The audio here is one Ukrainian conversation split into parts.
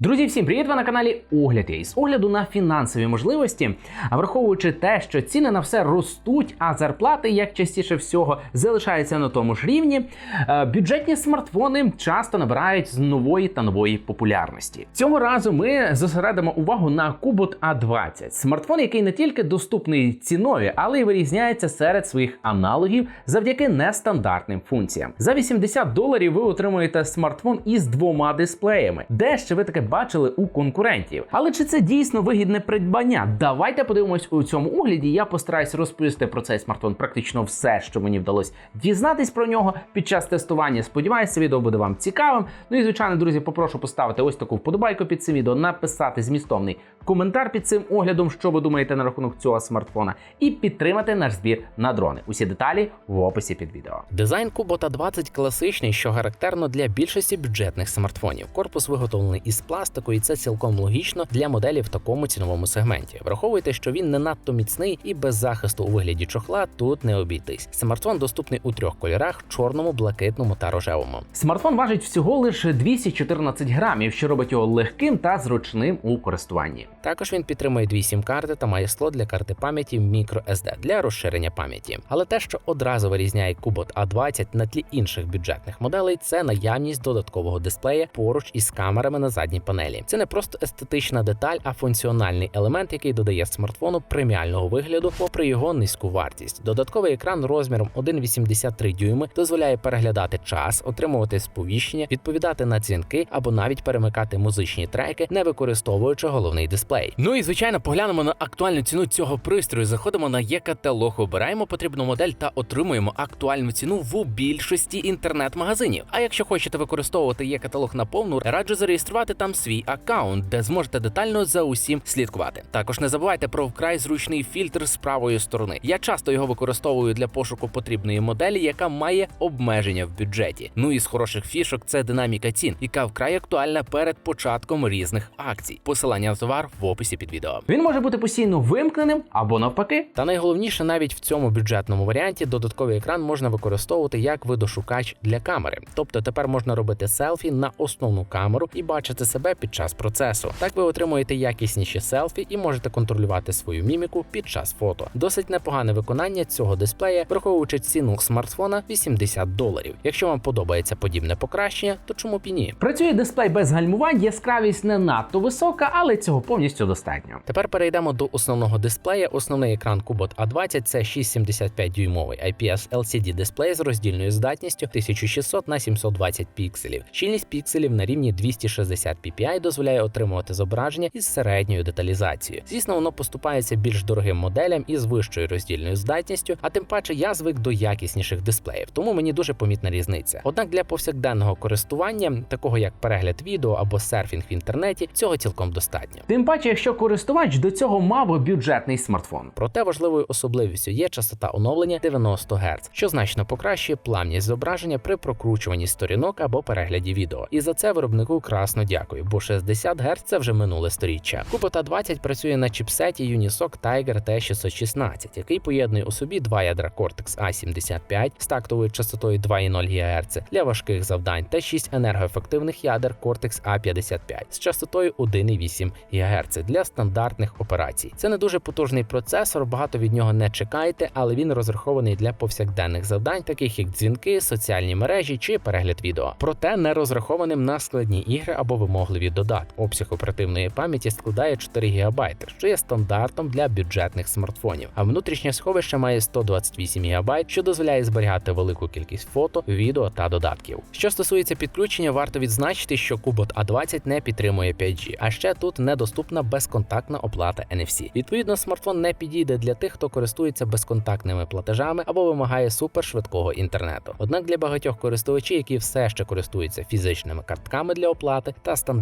Друзі, всім привіт! Ви на каналі Огляд. І з огляду на фінансові можливості, а враховуючи те, що ціни на все ростуть, а зарплати, як частіше всього, залишаються на тому ж рівні. е, Бюджетні смартфони часто набирають з нової та нової популярності. Цього разу ми зосередимо увагу на Kubot A20. Смартфон, який не тільки доступний цінові, але й вирізняється серед своїх аналогів завдяки нестандартним функціям. За 80 доларів ви отримуєте смартфон із двома дисплеями. Де ще ви таке бачили у конкурентів? Але чи це дійсно вигідне придбання? Давайте подивимось у цьому огляді. Я постараюсь розповісти про цей смартфон практично все, що мені вдалося дізнатись про нього під час тестування. Сподіваюся, відео буде вам цікавим. Ну і звичайно, друзі, попрошу поставити ось таку вподобайку під цим відео, написати змістовний коментар під цим оглядом, що ви думаєте на рахунок цього смартфона, і підтримати наш збір на дрони. Усі деталі в описі під відео. Дизайн Кубота 20 класичний, що характерно для більшості бюджетних смартфонів. Корпус виготовлений із пластику, і це цілком логічно для моделі в такому ціновому сегменті. Враховуйте, що він не надто міцний і без захисту у вигляді чохла тут не обійтись. Смартфон доступний у трьох кольорах: чорному, блакитному та рожевому. Смартфон важить всього лише 214 грамів, що робить його легким та зручним у користуванні. Також він підтримує дві сім-карти та має слот для карти пам'яті microSD для розширення пам'яті. Але те, що одразу вирізняє Kubot A20 на тлі інших бюджетних моделей, це наявність додаткового дисплея поруч із камерами на задній панелі. Це не просто естетична деталь, а функціональний елемент, який додає смартфону преміального вигляду, попри його низьку вартість. Додатковий екран розміром 1,83 дюйми дозволяє переглядати час, отримувати сповіщення, відповідати на дзвінки або навіть перемикати музичні треки, не використовуючи головний дисплей. Ну і звичайно, поглянемо на актуальну ціну цього пристрою. Заходимо на є-каталог, обираємо потрібну модель та отримуємо актуальну ціну в більшості інтернет-магазинів. А якщо хочете використовувати є-каталог наповну, раджу зареєструвати там свій аккаунт, де зможете детально за усім слідкувати. Також не забувайте про вкрай зручний фільтр з правої сторони. Я часто його використовую для пошуку потрібної моделі, яка має обмеження в бюджеті. Ну і з хороших фішок це динаміка цін, яка вкрай актуальна перед початком різних акцій. Посилання на товар в описі під відео. Він може бути постійно вимкненим або навпаки. Та найголовніше, навіть в цьому бюджетному варіанті додатковий екран можна використовувати як видошукач для камери. Тобто тепер можна робити селфі на основну камеру і бачити себе під час процесу. Так ви отримуєте якісніші селфі і можете контролювати свою міміку під час фото. Досить непогане виконання цього дисплея, враховуючи ціну смартфона 80 доларів. Якщо вам подобається подібне покращення, то чому б і ні? Працює дисплей без гальмувань, яскравість не надто висока, але цього повністю достатньо. Тепер перейдемо до основного дисплея. Основний екран Kubot A20 це 6,75 дюймовий IPS LCD дисплей з роздільною здатністю 1600 на 720 пікселів. Щільність пікселів на рівні 260 ppi дозволяє отримувати зображення із середньою деталізацією. Звісно, воно поступається більш дорогим моделям із вищою роздільною здатністю, а тим паче я звик до якісніших дисплеїв, тому мені дуже помітна різниця. Однак для повсякденного користування, такого як перегляд відео або серфінг в інтернеті, цього цілком достатньо. Тим паче, якщо користувач до цього мав бюджетний смартфон. Проте важливою особливістю є частота оновлення 90 Гц, що значно покращує плавність зображення при прокручуванні сторінок або перегляді відео. І за це виробнику красно дякую, бо 60 Гц це вже минуле сторіччя. Kubota 20 працює на чіпсеті Unisoc Tiger T616, який поєднує у собі два ядра Cortex A75 з тактовою частотою 2,0 ГГц для важких завдань та 6 енергоефективних ядер Cortex A55 з частотою 1,8 ГГц для стандартних операцій. Це не дуже потужний процесор, багато від нього не чекайте, але він розрахований для повсякденних завдань, таких як дзвінки, соціальні мережі чи перегляд відео. Проте не розрахованим на складні ігри або вимогливі додатки. Обсяг оперативної пам'яті складає 4 ГБ, що є стандартом для бюджетних смартфонів. А внутрішнє сховище має 128 ГБ, що дозволяє зберігати велику кількість фото, відео та додатків. Що стосується підключення, варто відзначити, що Kubot A20 не підтримує 5G, а ще тут недоступна безконтактна оплата NFC. Відповідно, смартфон не підійде для тих, хто користується безконтактними платежами або вимагає супершвидкого інтернету. Однак для багатьох користувачів, які все ще користуються фізичними картками для оплати та стандартними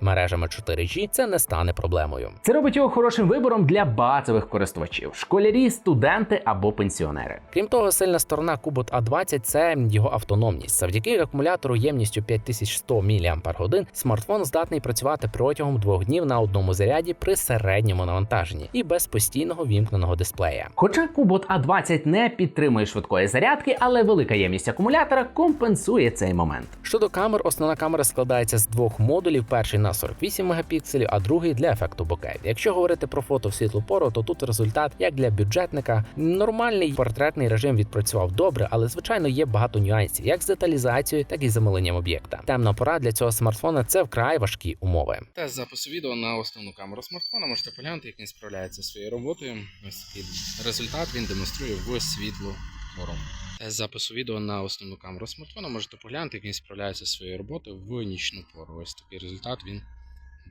мережами 4G, це не стане проблемою. Це робить його хорошим вибором для базових користувачів: школярі, студенти або пенсіонери. Крім того, сильна сторона Kubot A20 – це його автономність. Завдяки акумулятору ємністю 5100 мАч смартфон здатний працювати протягом двох днів на одному заряді при середньому навантаженні і без постійного вімкненого дисплея. Хоча Kubot A20 не підтримує швидкої зарядки, але велика ємність акумулятора компенсує цей момент. Щодо камер, основна камера складається з двох модулів. Моделів, перший на 48 мегапікселів, а другий для ефекту бокeh. Якщо говорити про фото в світлу пору, то тут результат як для бюджетника. Нормальний портретний режим відпрацював добре, але звичайно є багато нюансів, як з деталізацією, так і замиленням об'єкта. Темна пора для цього смартфона це вкрай важкі умови. Тест запису відео на основну камеру смартфона. Можете поглянути, як він справляється своєю роботою. Ось такий результат він демонструє в світлу пору. Тест запису відео на основну камеру смартфона. Можете поглянути, як він справляється зі своєю роботою в нічну пору. Ось такий результат він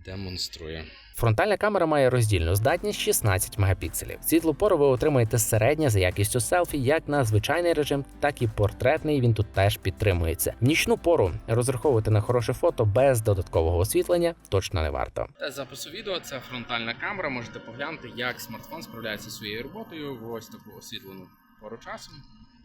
демонструє. Фронтальна камера має роздільну здатність 16 мегапікселів. Світлу пору ви отримаєте середнє за якістю селфі, як на звичайний режим, так і портретний. Він тут теж підтримується. В нічну пору розраховувати на хороше фото без додаткового освітлення точно не варто. Тест запису відео це фронтальна камера. Можете поглянути, як смартфон справляється зі своєю роботою в ось таку освітлену пору часу.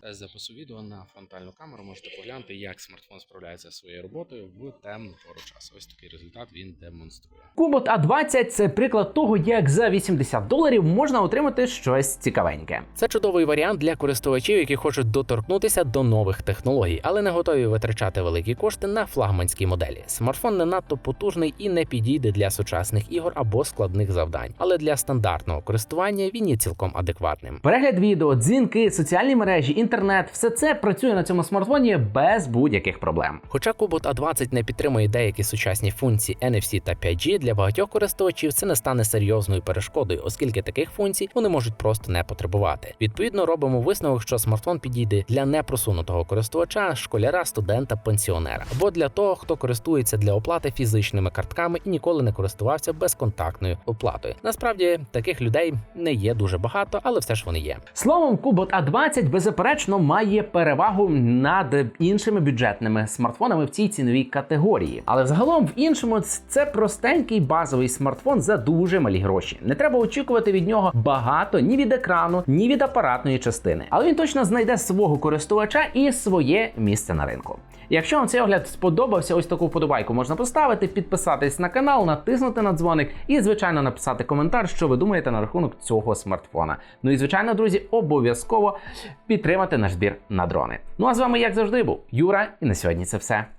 Тест запису відео на фронтальну камеру. Можете поглянути, як смартфон справляється зі своєю роботою в темну пору часу. Ось такий результат він демонструє. Кубот А20 це приклад того, як за 80 доларів можна отримати щось цікавеньке. Це чудовий варіант для користувачів, які хочуть доторкнутися до нових технологій, але не готові витрачати великі кошти на флагманські моделі. Смартфон не надто потужний і не підійде для сучасних ігор або складних завдань, але для стандартного користування він є цілком адекватним. Перегляд відео, дзвінки, соціальні мережі, інтернет все це працює на цьому смартфоні без будь-яких проблем. Хоча Кубот A20 не підтримує деякі сучасні функції NFC та 5G, для багатьох користувачів це не стане серйозною перешкодою, оскільки таких функцій вони можуть просто не потребувати. Відповідно, робимо висновок, що смартфон підійде для непросунутого користувача, школяра, студента, пенсіонера або для того, хто користується для оплати фізичними картками і ніколи не користувався безконтактною оплатою. Насправді таких людей не є дуже багато, але все ж вони є. Словом, Кубот А20 беззаперечно має перевагу над іншими бюджетними смартфонами в цій ціновій категорії. Але взагалом в іншому це простенький базовий смартфон за дуже малі гроші. Не треба очікувати від нього багато ні від екрану, ні від апаратної частини. Але він точно знайде свого користувача і своє місце на ринку. Якщо вам цей огляд сподобався, ось таку вподобайку можна поставити, підписатись на канал, натиснути на дзвоник і, звичайно, написати коментар, що ви думаєте на рахунок цього смартфона. Ну і звичайно, друзі, обов'язково підтримати наш збір на дрони. Ну а з вами, як завжди, був Юра, і на сьогодні це все.